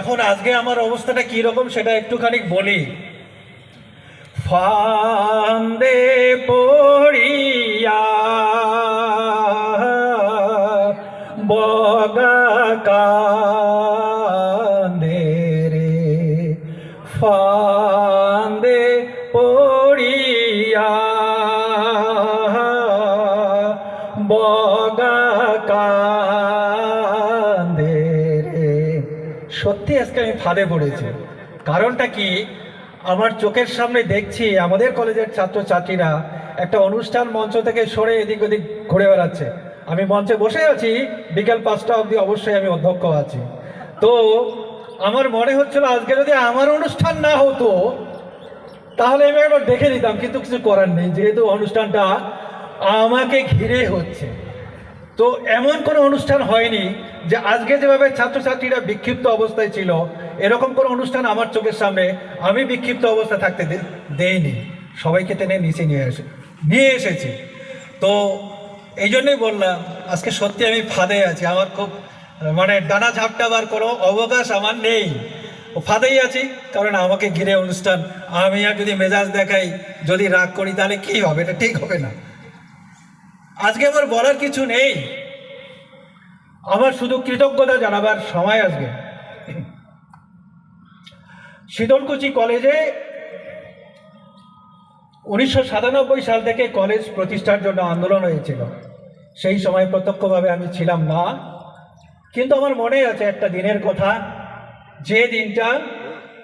এখন আজকে আমার অবস্থাটা কি রকম সেটা একটুখানি বলি। ফান্দে পড়িয়া বগা সত্যি আজকে আমি ফাঁদে পড়েছি। কারণটা কি? আমার চোখের সামনে দেখছি আমাদের কলেজের ছাত্রছাত্রীরা একটা অনুষ্ঠান মঞ্চ থেকে সরে এদিক ওদিক ঘুরে বেড়াচ্ছে। আমি মঞ্চে বসে আছি, বিকেল পাঁচটা অবধি অবশ্যই আমি অধ্যক্ষ আছি। তো আমার মনে হচ্ছিল আজকে যদি আমার অনুষ্ঠান না হতো, তাহলে আমি একবার দেখে নিতাম, কিন্তু কিছু করার নেই, যেহেতু অনুষ্ঠানটা আমাকে ঘিরে হচ্ছে। তো এমন কোনো অনুষ্ঠান হয়নি যে আজকে যেভাবে ছাত্রছাত্রীরা বিক্ষিপ্ত অবস্থায় ছিল, এরকম কোনো অনুষ্ঠান আমার চোখের সামনে আমি বিক্ষিপ্ত অবস্থায় থাকতে দেইনি। সবাইকে টেনে নিচে নিয়ে এসে, নিয়ে এসেছি। তো এই জন্যই বললাম, আজকে সত্যি আমি ফাঁদে আছি। আমার খুব মানে ডানা ঝাপটাবার কোনো অবকাশ আমার নেই। ও ফাঁদেই আছি, কারণ আমাকে ঘিরে অনুষ্ঠান, আমি আর যদি মেজাজ দেখাই, যদি রাগ করি, তাহলে কি হবে? এটা ঠিক হবে না। আজকে আমার বলার কিছু নেই। আমার শুধু কৃতজ্ঞতা জানাবার সময় আজকে। শীতলকুচি কলেজে উনিশশো সাতানব্বই সাল থেকে কলেজ প্রতিষ্ঠার জন্য আন্দোলন হয়েছিল। সেই সময় প্রত্যক্ষভাবে আমি ছিলাম না। কিন্তু আমার মনে আছে একটা দিনের কথা। যে দিনটা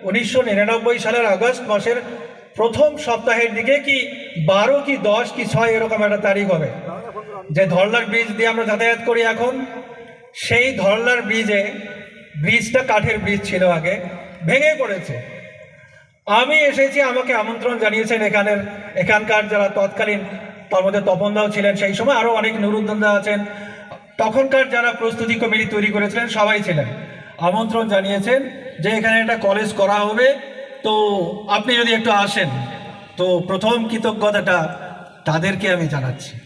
উনিশশো নিরানব্বই সালের আগস্ট মাসের প্রথম সপ্তাহের দিকে কি বারো কি দশ কি ছয় এরকম একটা তারিখ হবে। যে ধরলার ব্রিজ দিয়ে আমরা যাতায়াত করি এখন, সেই ধরলার ব্রিজে ব্রিজটা কাঠের ব্রিজ ছিল আগে, ভেঙে পড়েছে। আমি এসেছি, আমাকে আমন্ত্রণ জানিয়েছেন এখানের, এখানকার যারা তৎকালীন তার মধ্যে তপনদাও ছিলেন, সেই সময় আরও অনেক নুরুদ্দন্দা আছেন। তখনকার যারা প্রস্তুতি কমিটি তৈরি করেছিলেন, সবাই ছিলেন। আমন্ত্রণ জানিয়েছেন যে এখানে একটা কলেজ করা হবে। তো আপনি যদি একটু আসেন, তো প্রথম কৃতজ্ঞতাটা তাদেরকে আমি জানাচ্ছি।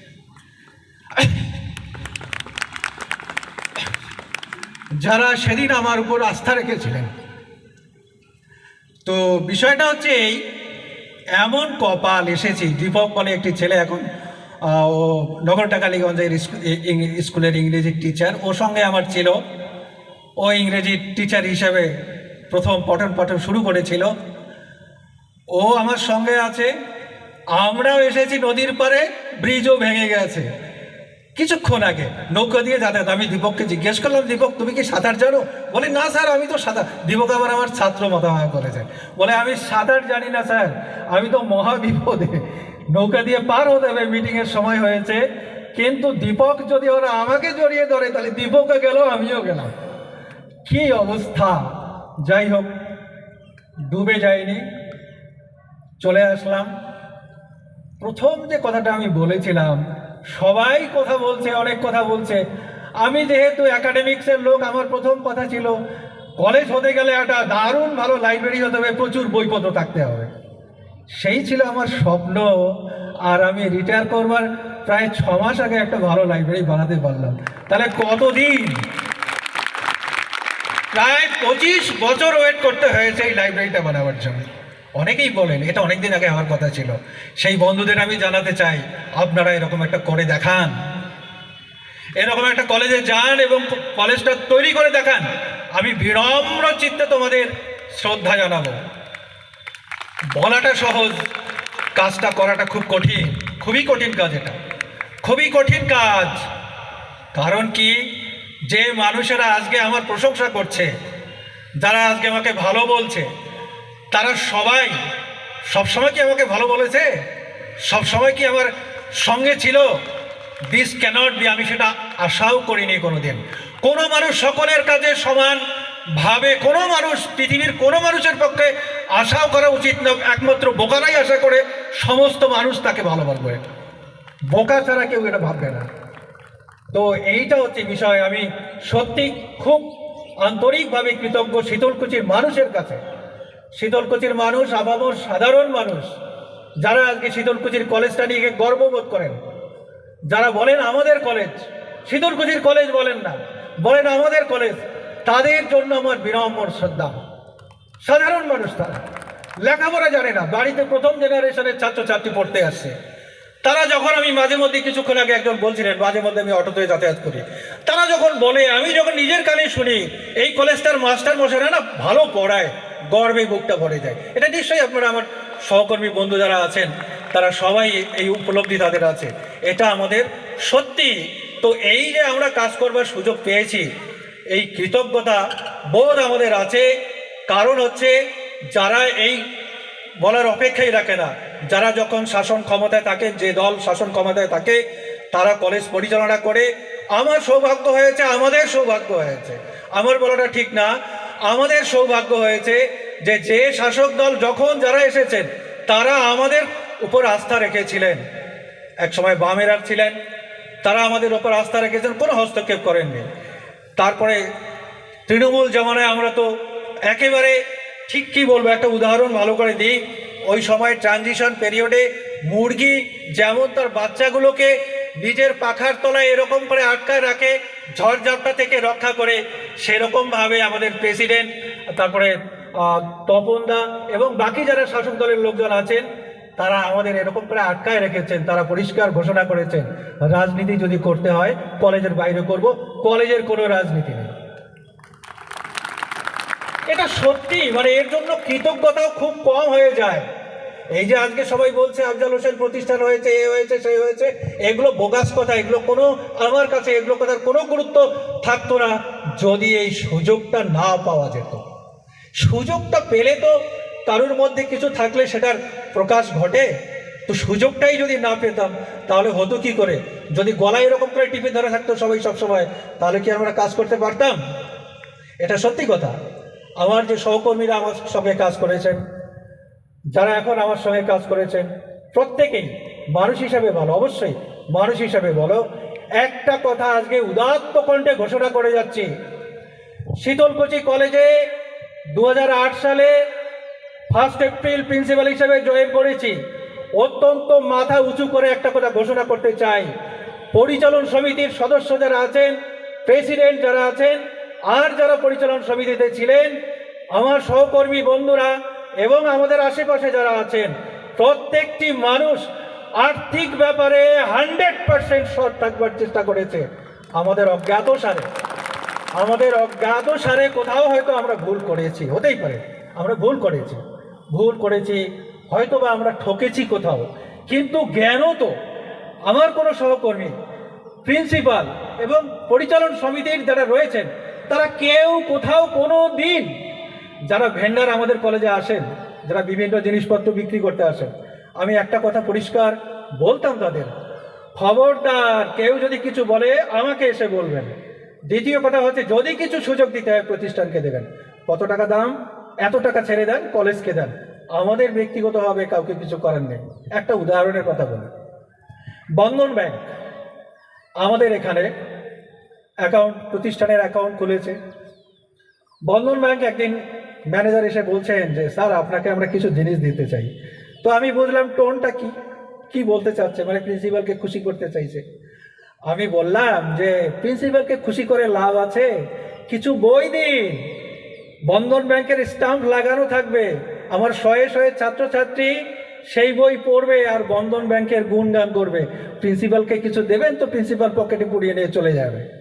যারা সেদিন আমার উপর আস্থা রেখেছিলেন। তো বিষয়টা হচ্ছে এই, এমন কপাল এসেছি, দীপক বলে একটি ছেলে এখন ও নগরটা কালীগঞ্জের স্কু- স্কুলের ইংরেজির টিচার। ওর সঙ্গে আমার ছিল। ও ইংরেজি টিচার হিসেবে প্রথম পঠন পাঠন শুরু করেছিল। ও আমার সঙ্গে আছে। আমরাও এসেছি নদীর পারে ব্রিজও ভেঙে গেছে। কিছুক্ষণ আগে নৌকা দিয়ে যাতায়াত। আমি দীপককে জিজ্ঞেস করলাম, দীপক, তুমি কি সাঁতার জানো? বলে, না স্যার, আমি তো সাঁতার দীপক আবার আমার ছাত্র মতামত করেছে বলে, আমি সাঁতার জানি না স্যার, আমি তো মহা বিপদে নৌকা দিয়ে পার হতে হবে, মিটিংয়ের সময় হয়েছে। কিন্তু দীপক যদি ওরা আমাকে জড়িয়ে ধরে, তাহলে দীপকও গেল, আমিও গেলাম। কি অবস্থা? যাই হোক ডুবে যায়নি চলে আসলাম। প্রথম যে কথাটা আমি বলেছিলাম, সবাই কথা বলছে, অনেক কথা বলছে। আমি যেহেতু একাডেমিক্সের লোক, আমার প্রথম কথা ছিল কলেজ হতে গেলে একটা দারুণ ভালো লাইব্রেরি হতে হবে, প্রচুর বইপত্র থাকতে হবে। সেই ছিল আমার স্বপ্ন, আর আমি রিটায়ার করবার প্রায় ছ মাস আগে একটা ভালো লাইব্রেরি বানাতে পারলাম। তাহলে কতদিন? প্রায় পঁচিশ বছর ওয়েট করতে হয়েছে এই লাইব্রেরিটা বানাবার জন্য। অনেকেই বলেন, এটা অনেকদিন আগে আমার কথা ছিল, সেই বন্ধুদের আমি জানাতে চাই, আপনারা এরকম একটা করে দেখান। এরকম একটা কলেজে যান এবং কলেজটা তৈরি করে দেখান। আমি বিনম্র চিত্তে তোমাদের শ্রদ্ধা জানাব। বলাটা সহজ, কাজটা করাটা খুব কঠিন, খুবই কঠিন কাজ এটা। খুবই কঠিন কাজ। কারণ কি? যে মানুষেরা আজকে আমার প্রশংসা করছে, যারা আজকে আমাকে ভালো বলছে, তারা সবাই সবসময় কি আমাকে ভালো বলেছে? সবসময় কি আমার সঙ্গে ছিল? দিস ক্যানট বি আমি সেটা আশাও করিনি কোনো দিন কোনো মানুষ সকলের কাজে সমান ভাবে, কোনো মানুষ পৃথিবীর কোনো মানুষের পক্ষে আশাও করা উচিত না, একমাত্র বোকারাই আশা করে সমস্ত মানুষ তাকে ভালো বলবে। বোকা ছাড়া কেউ এটা ভাববে না। তো এইটা হচ্ছে বিষয়, আমি সত্যি খুব আন্তরিকভাবে কৃতজ্ঞ শীতলকুচির মানুষের কাছে। শীতলকুচির মানুষ আবামর সাধারণ মানুষ, যারা আজকে শীতলকুচির কলেজটা নিয়ে গর্ববোধ করেন। যারা বলেন আমাদের কলেজ, শীতলকুচির কলেজ বলেন না, বলেন আমাদের কলেজ, তাদের জন্য আমার বিনম্র শ্রদ্ধা। সাধারণ মানুষ তারা। লেখাপড়া জানে না, বাড়িতে প্রথম জেনারেশনের ছাত্রছাত্রী পড়তে আসছে। তারা যখন আমি মাঝে মধ্যে কিছুক্ষণ আগে একজন বলছিলেন, মাঝে মধ্যে আমি অটোতে যাতায়াত করি, তারা যখন বলে, আমি যখন নিজের কানে শুনি, এই কলেজটার মাস্টার মশাইরা না, ভালো পড়ায়, গর্বে বুকটা ভরে যায়। এটা নিশ্চয়ই আপনারা আমার সহকর্মী বন্ধু যারা আছেন, তারা সবাই এই উপলব্ধি তাদের আছে। এটা আমাদের সত্যি। তো এই যে আমরা কাজ করবার সুযোগ পেয়েছি, এই কৃতজ্ঞতা বোধ আমাদের আছে। কারণ হচ্ছে, যারা এই বলার অপেক্ষাই রাখে না। যারা যখন শাসন ক্ষমতায় থাকে, যে দল শাসন ক্ষমতায় থাকে, তারা কলেজ পরিচালনা করে, আমার সৌভাগ্য হয়েছে, আমাদের সৌভাগ্য হয়েছে। আমার বলাটা ঠিক না। আমাদের সৌভাগ্য হয়েছে যে যে শাসক দল যখন যারা এসেছেন, তারা আমাদের উপর আস্থা রেখেছিলেন। এক সময় বামেরার ছিলেন। তারা আমাদের উপর আস্থা রেখেছেন, কোনো হস্তক্ষেপ করেননি। তারপরে তৃণমূল জমানায় আমরা তো একেবারে ঠিক কি বলব? একটা উদাহরণ ভালো করে দিই। ওই সময় ট্রানজিশন পিরিয়ডে মুরগি যেমন তার বাচ্চাগুলোকে নিজের পাখার তলায় এরকম করে আটকায় রাখে, ঝড়ঝাপটা থেকে রক্ষা করে, সেরকমভাবে আমাদের প্রেসিডেন্ট তারপরে তপনদা এবং বাকি যারা শাসক দলের লোকজন আছেন, তারা আমাদের এরকম করে আটকায় রেখেছেন, তারা পরিষ্কার ঘোষণা করেছেন, রাজনীতি যদি করতে হয়, কলেজের বাইরে করব, কলেজের কোনো রাজনীতি নেই। এটা সত্যি মানে এর জন্য কৃতজ্ঞতাও খুব কম হয়ে যায়। এই যে আজকে সবাই বলছে, আফজাল হোসেন প্রতিষ্ঠান হয়েছে, এ হয়েছে সেই হয়েছে, এগুলো বোগাস কথা, এগুলো কোনো, আমার কাছে এগুলো কথার কোনো গুরুত্ব থাকতো না, যদি এই সুযোগটা না পাওয়া যেত। সুযোগটা পেলে তো কারোর মধ্যে কিছু থাকলে সেটার প্রকাশ ঘটে। তো সুযোগটাই যদি না পেতাম, তাহলে হতো কি করে? যদি গলায় এরকম করে টিপে ধরে থাকতো সবাই সবসময়, তাহলে কি আমরা কাজ করতে পারতাম? এটা সত্যি কথা। আমার যে সহকর্মীরা আমার সঙ্গে কাজ করেছেন, যারা এখন আমার সঙ্গে কাজ করেছেন, প্রত্যেকেই মানুষ হিসাবে ভালো, অবশ্যই মানুষ হিসাবে বলো একটা কথা আজকে উদাত্ত কণ্ঠে ঘোষণা করে যাচ্ছি। শীতলকুচি কলেজে দু হাজার আট সালে ফার্স্ট এপ্রিল প্রিন্সিপাল হিসেবে জয়েন করেছি। অত্যন্ত মাথা উঁচু করে একটা কথা ঘোষণা করতে চাই। পরিচালন সমিতির সদস্য যারা আছেন প্রেসিডেন্ট যারা আছেন আর যারা পরিচালন সমিতিতে ছিলেন, আমার সহকর্মী বন্ধুরা এবং আমাদের আশেপাশে যারা আছেন, প্রত্যেকটি মানুষ আর্থিক ব্যাপারে হান্ড্রেড পার্সেন্ট সৎ থাকবার চেষ্টা করেছে। আমাদের অজ্ঞাত সারে। আমাদের অজ্ঞাত সারে কোথাও হয়তো আমরা ভুল করেছি, হতেই পারে। আমরা ভুল করেছি। ভুল করেছি হয়তো বা আমরা ঠকেছি কোথাও। কিন্তু জ্ঞানও তো। আমার কোনো সহকর্মী, প্রিন্সিপাল এবং পরিচালন সমিতির যারা রয়েছেন তারা কেউ কোথাও কোনো দিন যারা ভেন্ডার আমাদের কলেজে আসেন, যারা বিভিন্ন জিনিসপত্র বিক্রি করতে আসেন, আমি একটা কথা পরিষ্কার বলতাম তাদের, খবরদার কেউ যদি কিছু বলে আমাকে এসে বলবেন। দ্বিতীয় কথা হচ্ছে যদি কিছু সুযোগ দিতে হয় প্রতিষ্ঠানকে দেবেন। কত টাকা দাম? এত টাকা ছেড়ে দেন, কলেজকে দেন। আমাদের ব্যক্তিগতভাবে কাউকে কিছু করার নেই। একটা উদাহরণের কথা বলি। বন্ধন ব্যাংক, আমাদের এখানে অ্যাকাউন্ট, প্রতিষ্ঠানের অ্যাকাউন্ট খুলেছে। বন্ধন ব্যাংক একদিন ম্যানেজার এসে বলছেন যে, স্যার, আপনাকে আমরা কিছু জিনিস দিতে চাই। তো আমি বুঝলাম টোনটা কি কি বলতে চাচ্ছে মানে প্রিন্সিপালকে খুশি করতে চাইছে। আমি বললাম যে, প্রিন্সিপালকে খুশি করে লাভ আছে, কিছু বই দিন। বন্ধন ব্যাংকের স্টাম্প লাগানো থাকবে। আমার শয়ে শয়ে ছাত্রছাত্রী সেই বই পড়বে আর বন্ধন ব্যাংকের গুণগান করবে। প্রিন্সিপালকে কিছু দেবেন তো প্রিন্সিপাল পকেটে পুড়িয়ে নিয়ে চলে যাবে।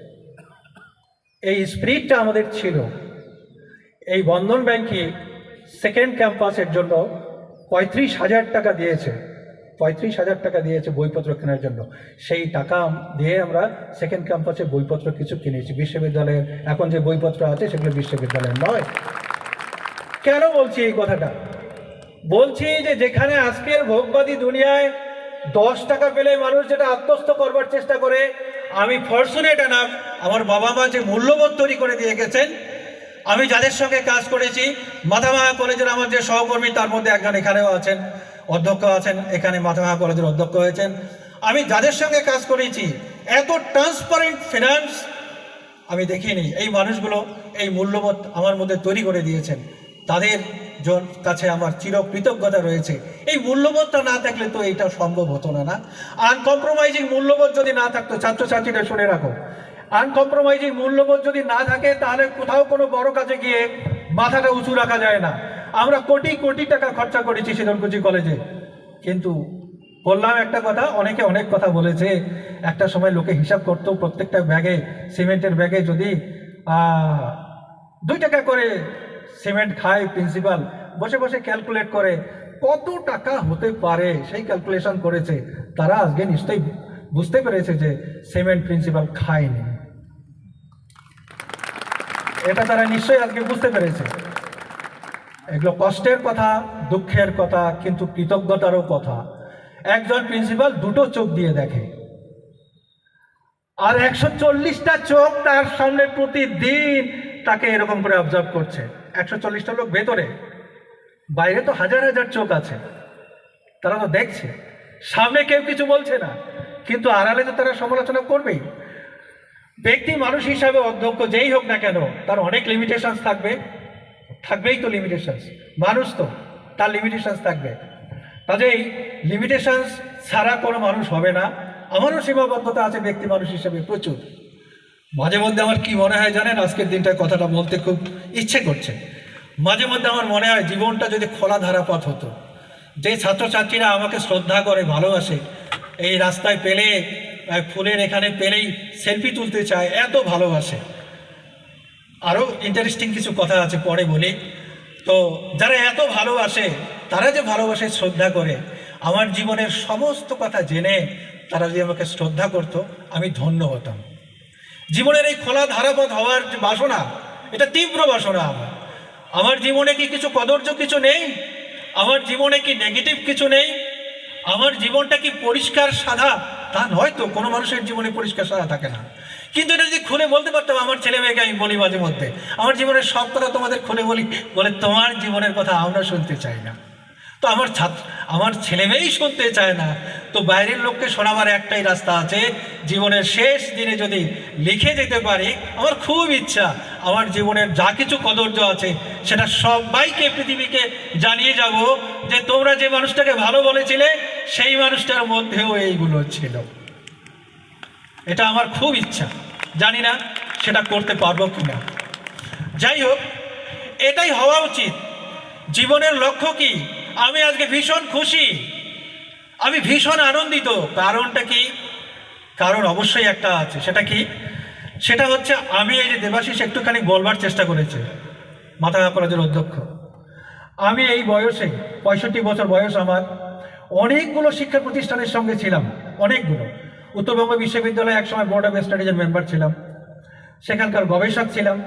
এই স্পিরিটটা আমাদের ছিল। এই বন্ধন ব্যাংকে সেকেন্ড ক্যাম্পাসের জন্য পঁয়ত্রিশ হাজার টাকা দিয়েছে। পঁয়ত্রিশ হাজার টাকা দিয়েছে বইপত্র কেনার জন্য। সেই টাকা দিয়ে আমরা সেকেন্ড ক্যাম্পাসে বইপত্র কিছু কিনেছি। বিশ্ববিদ্যালয়ের এখন যে বইপত্র আছে সেগুলো বিশ্ববিদ্যালয়ের নয়। কেন বলছি এই কথাটা? বলছি যে যেখানে আজকের ভোগবাদী দুনিয়ায় দশ টাকা পেলে মানুষ যেটা আত্মস্থ করবার চেষ্টা করে আমি ফরচুনেট এনাফ আমার বাবা মা যে মূল্যবোধ তৈরি করে দিয়ে গেছেন, আমি যাদের সঙ্গে কাজ করেছি মাথামাহা কলেজের আমার যে সহকর্মী তার মধ্যে একজন এখানেও আছেন, অধ্যক্ষ আছেন, এখানে মাথামাহা কলেজের অধ্যক্ষ হয়েছেন। আমি যাদের সঙ্গে কাজ করেছি, এত ট্রান্সপারেন্ট ফিনান্স আমি দেখিনি, এই মানুষগুলো এই মূল্যবোধ আমার মধ্যে তৈরি করে দিয়েছেন। তাদের কাছে আমার চির কৃতজ্ঞতা রয়েছে। এই মূল্যবোধটা না থাকলে তো এটা সম্ভব হতো না না? আনকম্প্রোমাইজিং মূল্যবোধ যদি না থাকতো, ছাত্রছাত্রীরা শুনে রাখো। আনকম্প্রোমাইজিং মূল্যবোধ যদি না থাকে, তাহলে কোথাও কোনো বড় কাজে গিয়ে মাথাটা উঁচু রাখা যায় না। আমরা কোটি কোটি টাকা খরচা করেছি শীতলকুচি কলেজে। কিন্তু বললাম একটা কথা, অনেকে অনেক কথা বলেছে, একটা সময় লোকে হিসাব করতো প্রত্যেকটা ব্যাগে, সিমেন্টের ব্যাগে যদি দুই টাকা করে সিমেন্ট খায় প্রিন্সিপাল বসে বসে ক্যালকুলেট করে কত টাকা হতে পারে, সেই ক্যালকুলেশন করেছে। তারা আজকে নিশ্চয়ই বুঝতে পেরেছে যে সিমেন্ট প্রিন্সিপাল খায়নি। এটা তারা নিশ্চয়ই আজকে বুঝতে পেরেছে। এগুলো কষ্টের কথা, দুঃখের কথা, কিন্তু কৃতজ্ঞতারও কথা। একজন প্রিন্সিপাল দুটো চোখ দিয়ে দেখে। আর একশো চল্লিশটা চোখ তার সামনে প্রতিদিন তাকে এরকম করে অবজার্ভ করছে। একশো চল্লিশটা লোক ভেতরে। বাইরে তো হাজার হাজার চোখ আছে। তারা তো দেখছে। সামনে কেউ কিছু বলছে না। কিন্তু আড়ালে তো তারা সমালোচনা করবেই। ব্যক্তি মানুষ হিসাবে অধ্যক্ষ যেই হোক না কেন, তার অনেক লিমিটেশনস থাকবে। থাকবেই তো লিমিটেশনস মানুষ তো, তার লিমিটেশনস থাকবে। কাজেই লিমিটেশনস ছাড়া কোনো মানুষ হবে না। আমারও সীমাবদ্ধতা আছে ব্যক্তি মানুষ হিসেবে প্রচুর। মাঝে মধ্যে আমার কি মনে হয় জানেন? আজকের দিনটায় কথাটা বলতে খুব ইচ্ছে করছে। মাঝে মধ্যে আমার মনে হয় জীবনটা যদি খোলা ধারাপথ হতো, যে ছাত্রছাত্রীরা আমাকে শ্রদ্ধা করে, ভালোবাসে, এই রাস্তায় পেলে ফুলের এখানে পেলেই সেলফি তুলতে চায়, এত ভালোবাসে। আরও ইন্টারেস্টিং কিছু কথা আছে, পরে বলি। তো যারা এত ভালোবাসে, তারা যে ভালোবাসে, শ্রদ্ধা করে, আমার জীবনের সমস্ত কথা জেনে তারা যদি আমাকে শ্রদ্ধা করতো, আমি ধন্য হতাম। জীবনের এই খোলা ধারাপথ হওয়ার বাসনা, এটা তীব্র বাসনা আমার। আমার জীবনে কি কিছু কদর্য কিছু নেই? আমার জীবনে কি নেগেটিভ কিছু নেই? আমার জীবনটা কি পরিষ্কার সাদা? তা নয় তো, কোনো মানুষের জীবনে পরিষ্কার সাদা থাকে না। কিন্তু এটা যদি খুলে বলতে পারতাম আমার ছেলে মেয়েকে আমি বলি মাঝে মধ্যে, আমার জীবনের সব কথা তোমাদের খুলে বলি, বলে তোমার জীবনের কথা আমরা শুনতে চাই না। তো আমার ছাত্র, আমার ছেলে মেয়েই শুনতে চায় না। তো বাইরের লোককে শোনাবার একটাই রাস্তা আছে, জীবনের শেষ দিনে যদি লিখে যেতে পারি, আমার খুব ইচ্ছা, আমার জীবনের যা কিছু কদর্য আছে, সেটা সবাইকে, পৃথিবীকে জানিয়ে যাব যে তোমরা যে মানুষটাকে ভালো বলেছিলে, সেই মানুষটার মধ্যেও এইগুলো ছিল। এটা আমার খুব ইচ্ছা। জানি না সেটা করতে পারব কিনা। যাই হোক, এটাই হওয়া উচিত। জীবনের লক্ষ্য কি? আমি আজকে ভীষণ খুশি। আমি ভীষণ আনন্দিত। কারণটা কি? কারণ অবশ্যই একটা আছে। সেটা কি? সেটা হচ্ছে আমি এই যে দেবাশিস একটুখানি বলবার চেষ্টা করেছে, মাথা কলেজের অধ্যক্ষ। আমি এই বয়সে, পঁয়ষট্টি বছর বয়স আমার, অনেকগুলো শিক্ষা প্রতিষ্ঠানের সঙ্গে ছিলাম, অনেকগুলো। উত্তরবঙ্গ বিশ্ববিদ্যালয়ে একসময় বোর্ড অফ স্টাডিজের মেম্বার ছিলাম। সেখানকার গবেষক ছিলাম।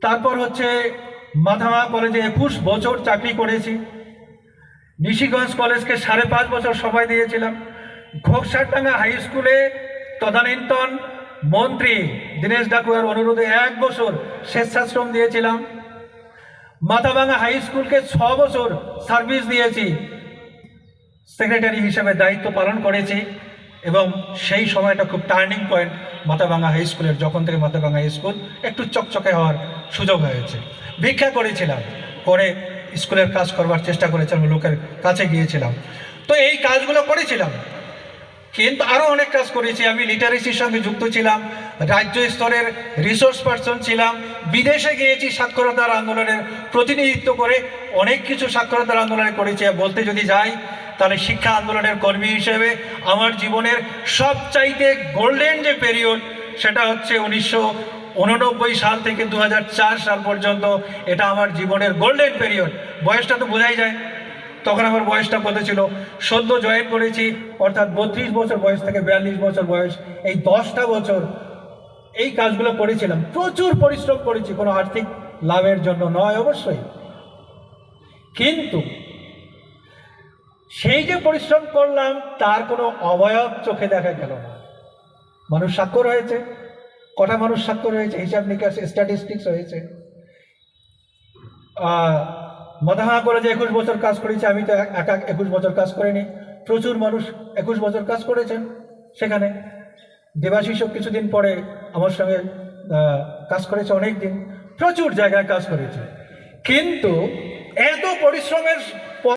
তারপর হচ্ছে মাথামা কলেজে একুশ বছর চাকরি করেছি। নিশিগঞ্জ কলেজকে সাড়ে পাঁচ বছর সময় দিয়েছিলাম। ঘোকসারডাঙ্গা হাই স্কুলে তদানীন্তন মন্ত্রী দীনেশ ডাকুয়ার অনুরোধে এক বছর স্বেচ্ছাশ্রম দিয়েছিলাম। মাথাভাঙা হাই স্কুলকে ছ বছর সার্ভিস দিয়েছি। সেক্রেটারি হিসেবে দায়িত্ব পালন করেছি এবং সেই সময়টা খুব টার্নিং পয়েন্ট। মাথাভাঙা হাই স্কুলের যখন থেকে মাথাভাঙা হাই স্কুল একটু চকচকে হওয়ার সুযোগ হয়েছে। ভিক্ষা করেছিলাম, করে স্কুলের কাজ করবার চেষ্টা করেছিলাম, লোকের কাছে গিয়েছিলাম। তো এই কাজগুলো করেছিলাম। কিন্তু আরও অনেক কাজ করেছি। আমি লিটারেসির সঙ্গে যুক্ত ছিলাম, রাজ্য স্তরের রিসোর্স পার্সন ছিলাম, বিদেশে গিয়েছি সাক্ষরতার আন্দোলনের প্রতিনিধিত্ব করে, অনেক কিছু সাক্ষরতার আন্দোলনে করেছি। বলতে যদি যাই, তাহলে শিক্ষা আন্দোলনের কর্মী হিসেবে আমার জীবনের সবচাইতে গোল্ডেন যে পিরিয়ড সেটা হচ্ছে উনিশশো উননব্বই সাল থেকে দু হাজার চার সাল পর্যন্ত, এটা আমার জীবনের গোল্ডেন পিরিয়ড বয়সটা তো বোঝাই যায়। তখন আমার বয়সটা কত ছিল? সদ্য জয়েন করেছি, অর্থাৎ বত্রিশ বছর বয়স থেকে বিয়াল্লিশ বছর বয়স। এই দশটা বছর এই কাজগুলো করেছিলাম। প্রচুর পরিশ্রম করেছি, কোনো আর্থিক লাভের জন্য নয় অবশ্যই। কিন্তু সেই যে পরিশ্রম করলাম, তার কোনো অবয়ব চোখে দেখা গেল না। মানুষ স্বাক্ষর হয়েছে, কটা মানুষ স্বাক্ষর হয়েছে? হিসাব নিকাশ স্ট্যাটিস্টিক্স হয়েছে। মদাহা যে একুশ বছর কাজ করেছে, আমি তো এক- একা একুশ বছর কাজ করিনি। প্রচুর মানুষ একুশ বছর কাজ করেছেন সেখানে। দেবাশিসও কিছুদিন পরে আমার সঙ্গে কাজ করেছে অনেক দিন প্রচুর জায়গায় কাজ করেছে। কিন্তু এত পরিশ্রমের